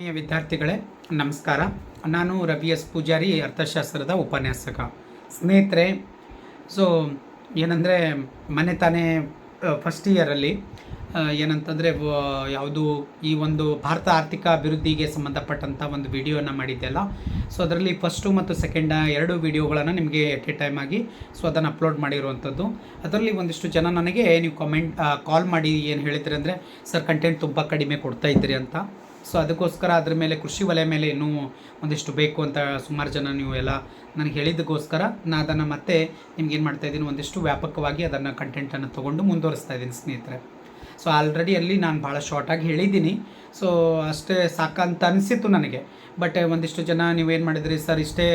ವಿದ್ಯಾರ್ಥಿಗಳೇ, ನಮಸ್ಕಾರ. ನಾನು ರವಿ ಎಸ್. ಪೂಜಾರಿ, ಅರ್ಥಶಾಸ್ತ್ರದ ಉಪನ್ಯಾಸಕ. ಸ್ನೇಹಿತರೆ ಸೊ ಏನಂದರೆ, ಮನೆ ತಾನೇ ಫಸ್ಟ್ ಇಯರಲ್ಲಿ ಏನಂತಂದರೆ ಯಾವುದು ಈ ಒಂದು ಭಾರತ ಆರ್ಥಿಕ ಅಭಿವೃದ್ಧಿಗೆ ಸಂಬಂಧಪಟ್ಟಂಥ ಒಂದು ವಿಡಿಯೋನ ಮಾಡಿದ್ದೆಲ್ಲ. ಸೊ ಅದರಲ್ಲಿ ಫಸ್ಟು ಮತ್ತು ಸೆಕೆಂಡ ಎರಡು ವಿಡಿಯೋಗಳನ್ನು ನಿಮಗೆ ಎಟ್ ಎ ಟೈಮ್ ಆಗಿ ಸೊ ಅದನ್ನು ಅಪ್ಲೋಡ್ ಮಾಡಿರುವಂಥದ್ದು. ಅದರಲ್ಲಿ ಒಂದಿಷ್ಟು ಜನ ನನಗೆ ನೀವು ಕಮೆಂಟ್ ಕಾಲ್ ಮಾಡಿ ಏನು ಹೇಳಿದ್ರಿ ಅಂದರೆ ಸರ್ ಕಂಟೆಂಟ್ ತುಂಬ ಕಡಿಮೆ ಕೊಡ್ತಾ ಇದ್ದೀರಿ ಅಂತ. ಸೊ ಅದಕ್ಕೋಸ್ಕರ ಅದ್ರ ಮೇಲೆ ಕೃಷಿ ವಲಯ ಮೇಲೆ ಇನ್ನೂ ಒಂದಿಷ್ಟು ಬೇಕು ಅಂತ ಸುಮಾರು ಜನ ನೀವು ಎಲ್ಲ ನನಗೆ ಹೇಳಿದ್ದಕ್ಕೋಸ್ಕರ ನಾನು ಅದನ್ನು ಮತ್ತೆ ನಿಮ್ಗೇನು ಏನು ಮಾಡ್ತಾ ಇದ್ದೀನಿ, ಒಂದಿಷ್ಟು ವ್ಯಾಪಕವಾಗಿ ಅದನ್ನು ಕಂಟೆಂಟನ್ನು ತೊಗೊಂಡು ಮುಂದುವರಿಸ್ತಾ ಇದ್ದೀನಿ ಸ್ನೇಹಿತರೆ. ಸೊ ಆಲ್ರೆಡಿ ಅಲ್ಲಿ ನಾನು ಭಾಳ ಶಾರ್ಟಾಗಿ ಹೇಳಿದ್ದೀನಿ. ಸೊ ಅಷ್ಟೇ ಸಾಕಂತ ಅನಿಸಿತ್ತು ನನಗೆ. ಬಟ್ ಒಂದಿಷ್ಟು ಜನ ನೀವೇನು ಮಾಡಿದ್ರಿ, ಸರ್, ಇಷ್ಟೇ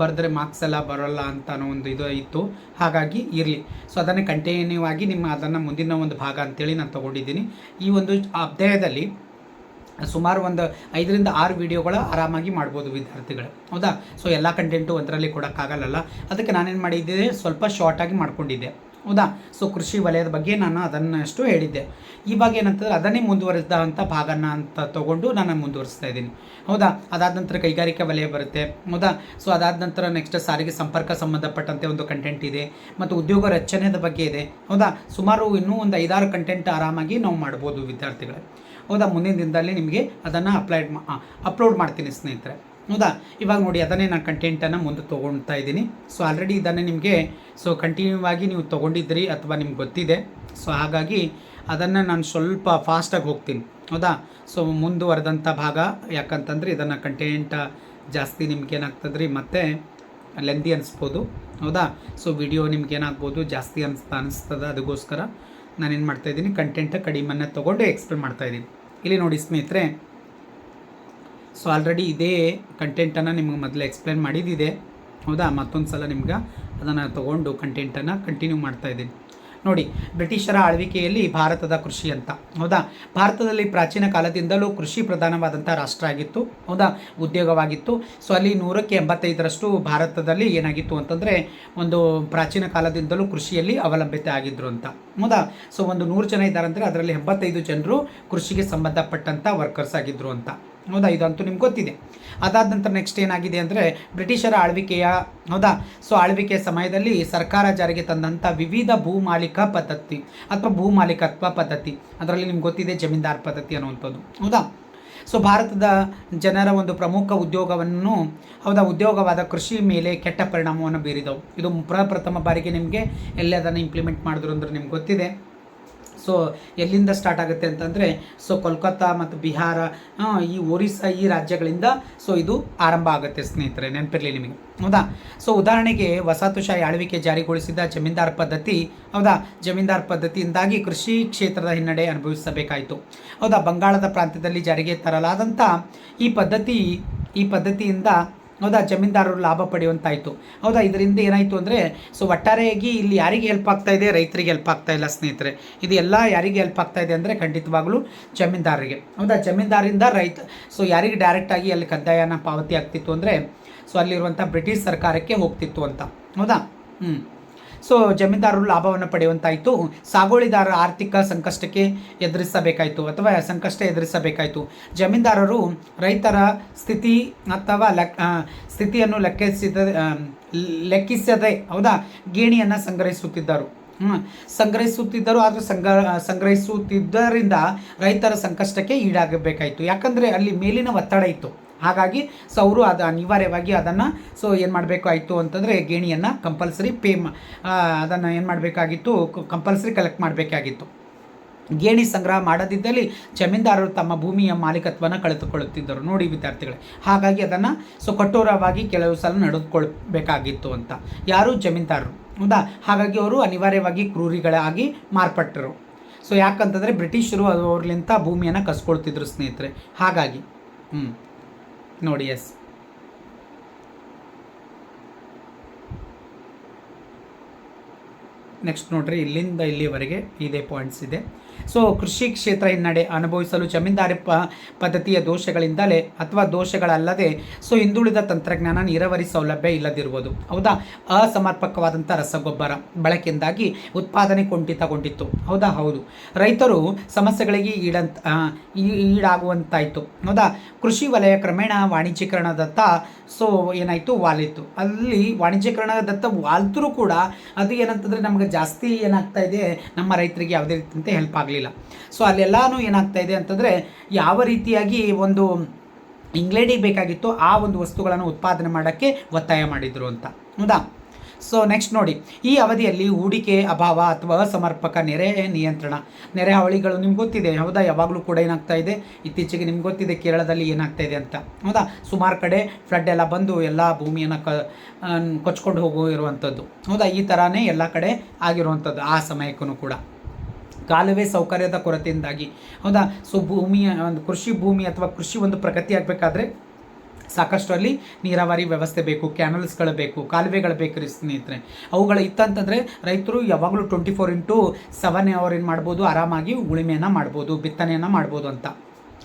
ಬರೆದ್ರೆ ಮಾರ್ಕ್ಸ್ ಎಲ್ಲ ಬರೋಲ್ಲ ಅಂತ ಅನ್ನೋ ಒಂದು ಇದು ಇತ್ತು. ಹಾಗಾಗಿ ಇರಲಿ. ಸೊ ಅದನ್ನು ಕಂಟಿನ್ಯೂ ಆಗಿ ನಿಮ್ಮ ಅದನ್ನು ಮುಂದಿನ ಒಂದು ಭಾಗ ಅಂತೇಳಿ ನಾನು ತೊಗೊಂಡಿದ್ದೀನಿ. ಈ ಒಂದು ಅಧ್ಯಾಯದಲ್ಲಿ ಸುಮಾರು ಒಂದು ಐದರಿಂದ ಆರು ವಿಡಿಯೋಗಳ ಆರಾಮಾಗಿ ಮಾಡ್ಬೋದು ವಿದ್ಯಾರ್ಥಿಗಳು. ಹೌದಾ? ಸೊ ಎಲ್ಲ ಕಂಟೆಂಟು ಒಂದರಲ್ಲಿ ಕೊಡೋಕ್ಕಾಗಲ್ಲ ಅದಕ್ಕೆ ನಾನೇನು ಮಾಡಿದ್ದೆ? ಸ್ವಲ್ಪ ಶಾರ್ಟಾಗಿ ಮಾಡ್ಕೊಂಡಿದ್ದೆ. ಹೌದಾ? ಸೊ ಕೃಷಿ ವಲಯದ ಬಗ್ಗೆ ನಾನು ಅದನ್ನಷ್ಟು ಹೇಳಿದ್ದೆ. ಇವಾಗ ಏನಂತಂದ್ರೆ ಅದನ್ನೇ ಮುಂದುವರಿಸಿದಂಥ ಭಾಗನ ಅಂತ ತೊಗೊಂಡು ನಾನು ಮುಂದುವರಿಸ್ತಾ ಇದ್ದೀನಿ. ಹೌದಾ? ಅದಾದ ನಂತರ ಕೈಗಾರಿಕಾ ವಲಯ ಬರುತ್ತೆ. ಹೌದಾ? ಸೊ ಅದಾದ ನಂತರ ನೆಕ್ಸ್ಟ್ ಸಾರಿಗೆ ಸಂಪರ್ಕ ಸಂಬಂಧಪಟ್ಟಂತೆ ಒಂದು ಕಂಟೆಂಟ್ ಇದೆ. ಮತ್ತು ಉದ್ಯೋಗ ರಚನೆದ ಬಗ್ಗೆ ಇದೆ. ಹೌದಾ? ಸುಮಾರು ಇನ್ನೂ ಒಂದು ಐದಾರು ಕಂಟೆಂಟ್ ಆರಾಮಾಗಿ ನಾವು ಮಾಡ್ಬೋದು ವಿದ್ಯಾರ್ಥಿಗಳೇ. ಹೌದಾ? ಮುಂದಿನ ದಿನದಲ್ಲಿ ನಿಮಗೆ ಅದನ್ನು ಅಪ್ಲೈಡ್ ಅಪ್ಲೋಡ್ ಮಾಡ್ತೀನಿ ಸ್ನೇಹಿತರೆ. ಹೌದಾ? ಇವಾಗ ನೋಡಿ, ಅದನ್ನೇ ನಾನು ಕಂಟೆಂಟನ್ನು ಮುಂದೆ ತೊಗೊಳ್ತಾ ಇದ್ದೀನಿ. ಸೊ ಆಲ್ರೆಡಿ ಇದನ್ನೇ ನಿಮಗೆ ಸೊ ಕಂಟಿನ್ಯೂ ಆಗಿ ನೀವು ತೊಗೊಂಡಿದ್ರಿ ಅಥವಾ ನಿಮ್ಗೆ ಗೊತ್ತಿದೆ. ಸೊ ಹಾಗಾಗಿ ಅದನ್ನು ನಾನು ಸ್ವಲ್ಪ ಫಾಸ್ಟಾಗಿ ಹೋಗ್ತೀನಿ. ಹೌದಾ? ಸೊ ಮುಂದುವರೆದಂಥ ಭಾಗ, ಯಾಕಂತಂದರೆ ಇದನ್ನು ಕಂಟೆಂಟ ಜಾಸ್ತಿ ನಿಮ್ಗೇನಾಗ್ತದೆ ರೀ ಮತ್ತು ಲೆಂದಿ ಅನಿಸ್ಬೋದು. ಹೌದಾ? ಸೊ ವಿಡಿಯೋ ನಿಮ್ಗೇನಾಗ್ಬೋದು ಜಾಸ್ತಿ ಅನಿಸ್ತಾ ಅನಿಸ್ತದೆ? ಅದಕ್ಕೋಸ್ಕರ ನಾನೇನು ಮಾಡ್ತಾಯಿದ್ದೀನಿ ಕಂಟೆಂಟ್ ಕಡಿಮೆನ ತೊಗೊಂಡು ಎಕ್ಸ್ಪ್ಲೇನ್ ಮಾಡ್ತಾಯಿದ್ದೀನಿ ಇಲ್ಲಿ ನೋಡಿ ಸ್ನೇಹಿತರೆ. ಸೊ ಆಲ್ರೆಡಿ ಇದೇ ಕಂಟೆಂಟನ್ನು ನಿಮ್ಗೆ ಮೊದಲು ಎಕ್ಸ್ಪ್ಲೇನ್ ಮಾಡಿದ್ದಿದೆ. ಹೌದಾ? ಮತ್ತೊಂದು ಸಲ ನಿಮ್ಗೆ ಅದನ್ನು ತೊಗೊಂಡು ಕಂಟೆಂಟನ್ನು ಕಂಟಿನ್ಯೂ ಮಾಡ್ತಾಯಿದ್ದೀನಿ ನೋಡಿ, ಬ್ರಿಟಿಷರ ಆಳ್ವಿಕೆಯಲ್ಲಿ ಭಾರತದ ಕೃಷಿ ಅಂತ ಹೌದಾ? ಭಾರತದಲ್ಲಿ ಪ್ರಾಚೀನ ಕಾಲದಿಂದಲೂ ಕೃಷಿ ಪ್ರಧಾನವಾದಂಥ ರಾಷ್ಟ್ರ ಆಗಿತ್ತು. ಹೌದಾ? ಉದ್ಯೋಗವಾಗಿತ್ತು. ಸೊ ಅಲ್ಲಿ ನೂರಕ್ಕೆ ಎಂಬತ್ತೈದರಷ್ಟು ಭಾರತದಲ್ಲಿ ಏನಾಗಿತ್ತು ಅಂತಂದರೆ, ಒಂದು ಪ್ರಾಚೀನ ಕಾಲದಿಂದಲೂ ಕೃಷಿಯಲ್ಲಿ ಅವಲಂಬಿತ ಆಗಿದ್ರು ಅಂತ. ಹೌದಾ? ಸೊ ಒಂದು ನೂರು ಜನ ಇದ್ದಾರೆ ಅಂದರೆ ಅದರಲ್ಲಿ ಎಂಬತ್ತೈದು ಜನರು ಕೃಷಿಗೆ ಸಂಬಂಧಪಟ್ಟಂಥ ವರ್ಕರ್ಸ್ ಆಗಿದ್ರು ಅಂತ. ಹೌದಾ? ಇದಂತೂ ನಿಮ್ಗೆ ಗೊತ್ತಿದೆ. ಅದಾದ ನಂತರ ನೆಕ್ಸ್ಟ್ ಏನಾಗಿದೆ ಅಂದರೆ ಬ್ರಿಟಿಷರ ಆಳ್ವಿಕೆಯ, ಹೌದಾ? ಸೊ ಆಳ್ವಿಕೆಯ ಸಮಯದಲ್ಲಿ ಸರ್ಕಾರ ಜಾರಿಗೆ ತಂದಂಥ ವಿವಿಧ ಭೂಮಾಲಿಕ ಪದ್ಧತಿ ಅಥವಾ ಭೂಮಾಲೀಕತ್ವ ಪದ್ಧತಿ. ಅದರಲ್ಲಿ ನಿಮ್ಗೆ ಗೊತ್ತಿದೆ ಜಮೀನ್ದಾರ್ ಪದ್ಧತಿ ಅನ್ನುವಂಥದ್ದು. ಹೌದಾ? ಸೊ ಭಾರತದ ಜನರ ಒಂದು ಪ್ರಮುಖ ಉದ್ಯೋಗವನ್ನು, ಹೌದಾ? ಉದ್ಯೋಗವಾದ ಕೃಷಿ ಮೇಲೆ ಕೆಟ್ಟ ಪರಿಣಾಮವನ್ನು ಬೀರಿದವು. ಇದು ಪ್ರಪ್ರಥಮ ಬಾರಿಗೆ ನಿಮಗೆ ಎಲ್ಲೇ ಅದನ್ನು ಇಂಪ್ಲಿಮೆಂಟ್ ಮಾಡಿದ್ರು ಅಂದ್ರೆ ನಿಮ್ಗೆ ಗೊತ್ತಿದೆ. ಸೊ ಎಲ್ಲಿಂದ ಸ್ಟಾರ್ಟ್ ಆಗುತ್ತೆ ಅಂತಂದರೆ, ಸೊ ಕೋಲ್ಕತ್ತಾ ಮತ್ತು ಬಿಹಾರ ಈ ಒರಿಸ್ಸಾ ಈ ರಾಜ್ಯಗಳಿಂದ ಸೊ ಇದು ಆರಂಭ ಆಗುತ್ತೆ ಸ್ನೇಹಿತರೆ, ನೆನಪಿರಲಿ ನಿಮಗೆ. ಹೌದಾ? ಸೊ ಉದಾಹರಣೆಗೆ ವಸಾಹತುಶಾಹಿ ಆಳ್ವಿಕೆ ಜಾರಿಗೊಳಿಸಿದ ಜಮೀನ್ದಾರ್ ಪದ್ಧತಿ, ಹೌದಾ? ಜಮೀನ್ದಾರ್ ಪದ್ಧತಿಯಿಂದಾಗಿ ಕೃಷಿ ಕ್ಷೇತ್ರದ ಹಿನ್ನಡೆ ಅನುಭವಿಸಬೇಕಾಯಿತು. ಹೌದಾ? ಬಂಗಾಳದ ಪ್ರಾಂತ್ಯದಲ್ಲಿ ಜಾರಿಗೆ ತರಲಾದಂಥ ಈ ಪದ್ಧತಿ, ಈ ಪದ್ಧತಿಯಿಂದ ಹೌದಾ? ಜಮೀನ್ದಾರರು ಲಾಭ ಪಡೆಯುವಂತಾಯಿತು. ಹೌದಾ? ಇದರಿಂದ ಏನಾಯಿತು ಅಂದರೆ ಸೊ ಒಟ್ಟಾರೆಯಾಗಿ ಇಲ್ಲಿ ಯಾರಿಗೆ ಹೆಲ್ಪ್ ಆಗ್ತಾ ಇದೆ? ರೈತರಿಗೆ ಹೆಲ್ಪ್ ಆಗ್ತಾ ಇಲ್ಲ, ಸ್ನೇಹಿತರೆ. ಇದು ಎಲ್ಲ ಯಾರಿಗೆ ಹೆಲ್ಪ್ ಆಗ್ತಾ ಇದೆ ಅಂದರೆ ಖಂಡಿತವಾಗಲೂ ಜಮೀನ್ದಾರರಿಗೆ. ಹೌದಾ? ಜಮೀನ್ದಾರಿಂದ ರೈತ ಸೊ ಯಾರಿಗೆ ಡೈರೆಕ್ಟಾಗಿ ಅಲ್ಲಿ ಕಂದಾಯನ ಪಾವತಿ ಆಗ್ತಿತ್ತು ಅಂದರೆ ಸೊ ಅಲ್ಲಿರುವಂಥ ಬ್ರಿಟಿಷ್ ಸರ್ಕಾರಕ್ಕೆ ಹೋಗ್ತಿತ್ತು ಅಂತ. ಹೌದಾ? ಹ್ಞೂ ಸೊ ಜಮೀನ್ದಾರರು ಲಾಭವನ್ನು ಪಡೆಯುವಂತಾಯಿತು. ಸಾಗುವಳಿದಾರರ ಆರ್ಥಿಕ ಸಂಕಷ್ಟಕ್ಕೆ ಎದುರಿಸಬೇಕಾಯಿತು ಅಥವಾ ಸಂಕಷ್ಟ ಎದುರಿಸಬೇಕಾಯಿತು. ಜಮೀನ್ದಾರರು ರೈತರ ಸ್ಥಿತಿ ಅಥವಾ ಲೆಕ್ ಸ್ಥಿತಿಯನ್ನು ಲೆಕ್ಕಿಸಿದ ಲೆಕ್ಕಿಸದೆ, ಹೌದಾ? ಗೇಣಿಯನ್ನು ಸಂಗ್ರಹಿಸುತ್ತಿದ್ದರು. ಸಂಗ್ರಹಿಸುತ್ತಿದ್ದರು, ಆದರೆ ಸಂಗ ಸಂಗ್ರಹಿಸುತ್ತಿದ್ದರಿಂದ ರೈತರ ಸಂಕಷ್ಟಕ್ಕೆ ಈಡಾಗಬೇಕಾಯಿತು. ಯಾಕಂದರೆ ಅಲ್ಲಿ ಮೇಲಿನ ಒತ್ತಡ ಇತ್ತು. ಹಾಗಾಗಿ ಸೊ ಅವರು ಅದು ಅನಿವಾರ್ಯವಾಗಿ ಅದನ್ನು ಸೊ ಏನು ಮಾಡಬೇಕು ಆಯಿತು ಅಂತಂದರೆ ಗೇಣಿಯನ್ನು ಕಂಪಲ್ಸರಿ ಪೇ ಅದನ್ನು ಏನು ಮಾಡಬೇಕಾಗಿತ್ತು ಕಂಪಲ್ಸರಿ ಕಲೆಕ್ಟ್ ಮಾಡಬೇಕಾಗಿತ್ತು. ಗೇಣಿ ಸಂಗ್ರಹ ಮಾಡದಿದ್ದಲ್ಲಿ ಜಮೀನ್ದಾರರು ತಮ್ಮ ಭೂಮಿಯ ಮಾಲೀಕತ್ವನ ಕಳೆದುಕೊಳ್ಳುತ್ತಿದ್ದರು. ನೋಡಿ ವಿದ್ಯಾರ್ಥಿಗಳೇ, ಹಾಗಾಗಿ ಅದನ್ನು ಸೊ ಕಠೋರವಾಗಿ ಕೆಲವು ಸಲ ನಡೆದುಕೊಳ್ಬೇಕಾಗಿತ್ತು ಅಂತ. ಯಾರು? ಜಮೀನ್ದಾರರು. ಹೌದಾ? ಹಾಗಾಗಿ ಅವರು ಅನಿವಾರ್ಯವಾಗಿ ಕ್ರೂರಿಗಳಾಗಿ ಮಾರ್ಪಟ್ಟರು. ಸೊ ಯಾಕಂತಂದರೆ ಬ್ರಿಟಿಷರು ಅವ್ರಲಿಂತ ಭೂಮಿಯನ್ನು ಕಸ್ಕೊಳ್ತಿದ್ರು ಸ್ನೇಹಿತರೆ. ಹಾಗಾಗಿ ಹ್ಞೂ ನೋಡಿ ಎಸ್ ನೆಕ್ಸ್ಟ್ ನೋಡ್ರಿ ಇಲ್ಲಿಂದ ಇಲ್ಲಿವರೆಗೆ ಇದೇ ಪಾಯಿಂಟ್ಸ್ ಇದೆ. ಸೊ ಕೃಷಿ ಕ್ಷೇತ್ರ ಹಿನ್ನಡೆ ಅನುಭವಿಸಲು ಜಮೀನ್ದಾರಿ ಪ, ಪದ್ಧತಿಯ ದೋಷಗಳಿಂದಲೇ ಅಥವಾ ದೋಷಗಳಲ್ಲದೆ ಸೊ ಹಿಂದುಳಿದ ತಂತ್ರಜ್ಞಾನ ನೀರಾವರಿ ಸೌಲಭ್ಯ ಇಲ್ಲದಿರುವುದು. ಹೌದಾ? ಅಸಮರ್ಪಕವಾದಂಥ ರಸಗೊಬ್ಬರ ಬಳಕೆಯಿಂದಾಗಿ ಉತ್ಪಾದನೆ ಕುಂಠಿತಗೊಂಡಿತ್ತು. ಹೌದಾ? ಹೌದು. ರೈತರು ಸಮಸ್ಯೆಗಳಿಗೆ ಈಡಂತ ಈಡಾಗುವಂತಾಯಿತು. ಹೌದಾ? ಕೃಷಿ ವಲಯ ಕ್ರಮೇಣ ವಾಣಿಜ್ಯೀಕರಣದತ್ತ ಸೊ ಏನಾಯಿತು, ವಾಲಿತ್ತು. ಅಲ್ಲಿ ವಾಣಿಜ್ಯೀಕರಣದತ್ತ ವಾಲ್ತರೂ ಕೂಡ ಅದು ಏನಂತಂದರೆ ನಮಗೆ ಜಾಸ್ತಿ ಏನಾಗ್ತಾ ಇದೆ, ನಮ್ಮ ರೈತರಿಗೆ ಯಾವುದೇ ರೀತಿಯಂತೆ ಹೆಲ್ಪ್ ಆಗಲಿಲ್ಲ. ಸೊ ಅಲ್ಲೆಲ್ಲಾನು ಏನಾಗ್ತಾ ಇದೆ ಅಂತಂದರೆ ಯಾವ ರೀತಿಯಾಗಿ ಒಂದು ಇಂಗ್ಲೆಂಡಿಗೆ ಬೇಕಾಗಿತ್ತು ಆ ಒಂದು ವಸ್ತುಗಳನ್ನು ಉತ್ಪಾದನೆ ಮಾಡೋಕ್ಕೆ ಒತ್ತಾಯ ಮಾಡಿದರು ಅಂತ. ಹೌದಾ? ಸೊ ನೆಕ್ಸ್ಟ್ ನೋಡಿ. ಈ ಅವಧಿಯಲ್ಲಿ ಹೂಡಿಕೆ ಅಭಾವ ಅಥವಾ ಅಸಮರ್ಪಕ ನೆರೆ ನಿಯಂತ್ರಣ. ನೆರೆ ಹಾವಳಿಗಳು ನಿಮ್ಗೆ ಗೊತ್ತಿದೆ. ಹೌದಾ? ಯಾವಾಗಲೂ ಕೂಡ ಏನಾಗ್ತಾ ಇದೆ? ಇತ್ತೀಚೆಗೆ ನಿಮ್ಗೆ ಗೊತ್ತಿದೆ ಕೇರಳದಲ್ಲಿ ಏನಾಗ್ತಾ ಇದೆ ಅಂತ. ಹೌದಾ? ಸುಮಾರು ಕಡೆ ಫ್ಲಡ್ ಎಲ್ಲ ಬಂದು ಎಲ್ಲ ಭೂಮಿಯನ್ನು ಕ ಕೊಚ್ಕೊಂಡು ಹೋಗೋ ಹೌದಾ? ಈ ಥರನೇ ಎಲ್ಲ ಕಡೆ ಆಗಿರುವಂಥದ್ದು ಆ ಸಮಯಕ್ಕೂ ಕೂಡ. ಕಾಲುವೆ ಸೌಕರ್ಯದ ಕೊರತೆಯಿಂದಾಗಿ. ಹೌದಾ? ಸೊ, ಭೂಮಿಯ ಒಂದು ಕೃಷಿ ಭೂಮಿ ಅಥವಾ ಕೃಷಿ ಒಂದು ಪ್ರಗತಿ ಆಗಬೇಕಾದ್ರೆ ಸಾಕಷ್ಟು ಅಲ್ಲಿ ನೀರಾವರಿ ವ್ಯವಸ್ಥೆ ಬೇಕು ಕ್ಯಾನಲ್ಸ್ಗಳು ಬೇಕು, ಕಾಲುವೆಗಳು ಬೇಕು ರೀ ಸ್ನೇಹಿತರೆ. ಅವುಗಳ ಇತ್ತಂತಂದರೆ ರೈತರು ಯಾವಾಗಲೂ twenty four into seven hour ಏನು ಮಾಡ್ಬೋದು, ಆರಾಮಾಗಿ ಉಳಿಮೆಯನ್ನು ಮಾಡ್ಬೋದು, ಬಿತ್ತನೆಯನ್ನು ಮಾಡ್ಬೋದು ಅಂತ.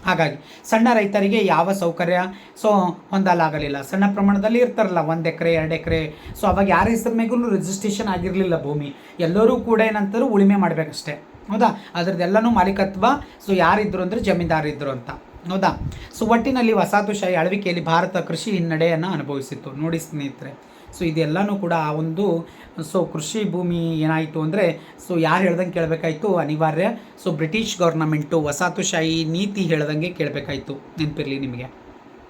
ಹಾಗಾಗಿ ಸಣ್ಣ ರೈತರಿಗೆ ಯಾವ ಸೌಕರ್ಯ? ಸೊ ಹೊಂದಲಾಗಲಿಲ್ಲ. ಸಣ್ಣ ಪ್ರಮಾಣದಲ್ಲಿ ಇರ್ತಾರಲ್ಲ, ಒಂದು ಎಕರೆ, ಎರಡು ಎಕರೆ. ಸೊ ಅವಾಗ ಯಾರ ಹೆಸರು ಮೇಗೂ ರಿಜಿಸ್ಟ್ರೇಷನ್ ಆಗಿರಲಿಲ್ಲ ಭೂಮಿ. ಎಲ್ಲರೂ ಕೂಡ ಏನಂತಾರೆ ಉಳಿಮೆ ಮಾಡಬೇಕಷ್ಟೇ. ಹೌದಾ? ಅದರದ್ದೆಲ್ಲನೂ ಮಾಲೀಕತ್ವ. ಸೊ ಯಾರಿದ್ರು ಅಂದರೆ ಜಮೀನ್ದಾರಿದ್ರು ಅಂತ. ಹೌದಾ ಸೊ ಒಟ್ಟಿನಲ್ಲಿ ವಸಾತುಶಾಹಿ ಆಳ್ವಿಕೆಯಲ್ಲಿ ಭಾರತ ಕೃಷಿ ಹಿನ್ನಡೆಯನ್ನು ಅನುಭವಿಸಿತ್ತು. ನೋಡಿ ಸ್ನೇಹಿತರೆ, ಸೊ ಇದೆಲ್ಲನೂ ಕೂಡ ಆ ಒಂದು, ಸೊ ಕೃಷಿ ಭೂಮಿ ಏನಾಯಿತು ಅಂದರೆ, ಸೊ ಯಾರು ಹೇಳ್ದಂಗೆ ಕೇಳಬೇಕಾಯ್ತು? ಅನಿವಾರ್ಯ. ಸೊ ಬ್ರಿಟಿಷ್ ಗೌರ್ನಮೆಂಟು ವಸಾತುಶಾಹಿ ನೀತಿ ಹೇಳ್ದಂಗೆ ಕೇಳಬೇಕಾಯ್ತು. ನೆನಪಿರಲಿ ನಿಮಗೆ.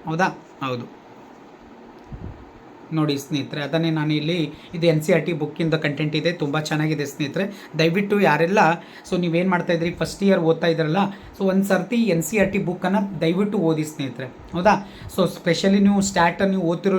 ಹೌದಾ? ಹೌದು. ನೋಡಿ ಸ್ನೇಹಿತರೆ, ಅದನ್ನೇ ನಾನು ಇಲ್ಲಿ ಇದು ಎನ್ ಸಿ ಆರ್ ಟಿ ಬುಕ್ಕಿಂದ ಕಂಟೆಂಟ್ ಇದೆ ತುಂಬ ಚೆನ್ನಾಗಿದೆ ಸ್ನೇಹಿತರೆ. ದಯವಿಟ್ಟು ಯಾರೆಲ್ಲ ಸೊ ನೀವೇನು ಮಾಡ್ತಾ ಇದ್ರಿ ಫಸ್ಟ್ ಇಯರ್ ಓದ್ತಾ ಇದ್ರಲ್ಲ ಸೊ ಒಂದು ಸರ್ತಿ ಎನ್ ಸಿ ಆರ್ ಟಿ ಬುಕ್ಕನ್ನು ದಯವಿಟ್ಟು ಓದಿ ಸ್ನೇಹಿತರೆ. ಹೌದಾ? ಸೊ ಸ್ಪೆಷಲಿ ನೀವು ಸ್ಟ್ಯಾಟ್ ನೀವು ಓದ್ತಿರೋ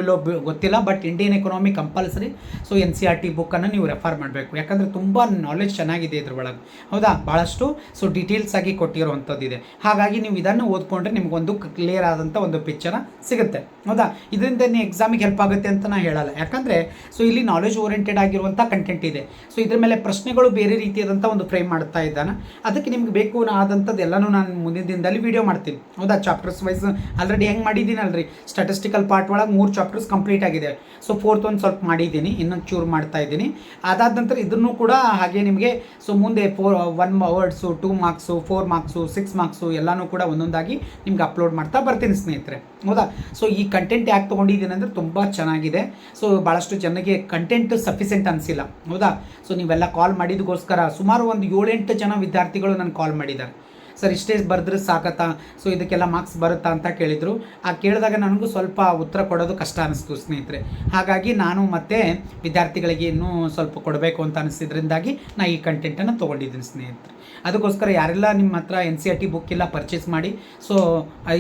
ಗೊತ್ತಿಲ್ಲ but Indian economy compulsory so N C R T ಬುಕ್ಕನ್ನು ನೀವು ರೆಫರ್ ಮಾಡಬೇಕು. ಯಾಕಂದರೆ ತುಂಬ ನಾಲೆಜ್ ಚೆನ್ನಾಗಿದೆ ಇದ್ರ ಒಳಗೆ. ಹೌದಾ? ಭಾಳಷ್ಟು ಸೊ ಡೀಟೇಲ್ಸ್ ಆಗಿ ಕೊಟ್ಟಿರುವಂಥದ್ದಿದೆ. ಹಾಗಾಗಿ ನೀವು ಇದನ್ನು ಓದ್ಕೊಂಡ್ರೆ ನಿಮಗೊಂದು ಕ್ಲಿಯರ್ ಆದಂಥ ಒಂದು ಪಿಕ್ಚರ ಸಿಗುತ್ತೆ. ಹೌದಾ? ಇದರಿಂದ ನೀವು ಎಕ್ಸಾಮಿಗೆ ಹೆಲ್ಪ್ ಆಗುತ್ತೆ ಅಂತ ನಾನು ಹೇಳಲ್ಲ. ಯಾಕಂದರೆ ಸೊ ಇಲ್ಲಿ ನಾಲೆಜ್ ಓರಿಯೆಂಟೆಡ್ ಆಗಿರುವಂಥ ಕಂಟೆಂಟ್ ಇದೆ. ಸೊ ಇದ್ರ ಮೇಲೆ ಪ್ರಶ್ನೆಗಳು ಬೇರೆ ರೀತಿಯಾದಂಥ ಒಂದು ಫ್ರೇಮ್ ಮಾಡ್ತಾ ಇದ್ದಾನೆ. ಅದಕ್ಕೆ ನಿಮ್ಗೆ ಬೇಕು ಆದಂಥದ್ದು ಎಲ್ಲನೂ ನಾನು ಮುಂದಿನ ದಿನದಲ್ಲಿ ವಿಡಿಯೋ ಮಾಡ್ತೀನಿ. ಹೌದಾ? ಚಾಪ್ಟರ್ಸ್ ವೈಸ್ ಆಲ್ರೆಡಿ ಹೆಂಗೆ ಮಾಡಿದ್ದೀನಲ್ರಿ? ಸ್ಟಾಟಿಸ್ಟಿಕಲ್ ಪಾರ್ಟ್ ಒಳಗೆ ಮೂರು ಚಾಪ್ಟರ್ಸ್ ಕಂಪ್ಲೀಟ್ ಆಗಿದೆ. ಸೊ ಫೋರ್ತ್ ಒಂದು ಸ್ವಲ್ಪ ಮಾಡಿದ್ದೀನಿ ಇನ್ನೊಂದು ಚೂರ್ ಮಾಡ್ತಾ ಇದ್ದೀನಿ. ಅದಾದ ನಂತರ ಇದನ್ನು ಕೂಡ ಹಾಗೆ ನಿಮಗೆ ಸೊ ಮುಂದೆ four one words two marks four marks six marks ಎಲ್ಲನೂ ಕೂಡ ಒಂದೊಂದಾಗಿ ನಿಮ್ಗೆ ಅಪ್ಲೋಡ್ ಮಾಡ್ತಾ ಬರ್ತೀನಿ ಸ್ನೇಹಿತರೆ. ಹೌದಾ? ಸೊ ಈ ಕಂಟೆಂಟ್ ಯಾಕೆ ತೊಗೊಂಡಿದ್ದೀನಿ ಅಂದರೆ ತುಂಬ ಚೆನ್ನಾಗಿದೆ. ಸೊ ಭಾಳಷ್ಟು ಜನಕ್ಕೆ ಕಂಟೆಂಟ್ ಸಫಿಸೆಂಟ್ ಅನಿಸಿಲ್ಲ. ಹೌದಾ? ಸೊ ನೀವೆಲ್ಲ ಕಾಲ್ ಮಾಡಿದಕ್ಕೋಸ್ಕರ ಸುಮಾರು ಒಂದು ಏಳೆಂಟು ಜನ ವಿದ್ಯಾರ್ಥಿಗಳು ನನಗೆ ಕಾಲ್ ಮಾಡಿದ್ದಾರೆ. ಸರ್, ಇಷ್ಟೇ ಬರೆದ್ರೆ ಸಾಕತ್ತಾ? ಸೊ ಇದಕ್ಕೆಲ್ಲ ಮಾರ್ಕ್ಸ್ ಬರುತ್ತಾ? ಅಂತ ಕೇಳಿದರು. ಆ ಕೇಳಿದಾಗ ನನಗೂ ಸ್ವಲ್ಪ ಉತ್ತರ ಕೊಡೋದು ಕಷ್ಟ ಅನಿಸ್ತು ಸ್ನೇಹಿತರೆ. ಹಾಗಾಗಿ ನಾನು ಮತ್ತೆ ವಿದ್ಯಾರ್ಥಿಗಳಿಗೆ ಇನ್ನೂ ಸ್ವಲ್ಪ ಕೊಡಬೇಕು ಅಂತ ಅನಿಸಿದ್ರಿಂದಾಗಿ ನಾ ಈ ಕಂಟೆಂಟನ್ನು ತೊಗೊಂಡಿದ್ದೀನಿ ಸ್ನೇಹಿತರೆ. ಅದಕ್ಕೋಸ್ಕರ ಯಾರೆಲ್ಲ ನಿಮ್ಮ ಹತ್ರ N C R T book ಎಲ್ಲ ಪರ್ಚೇಸ್ ಮಾಡಿ ಸೊ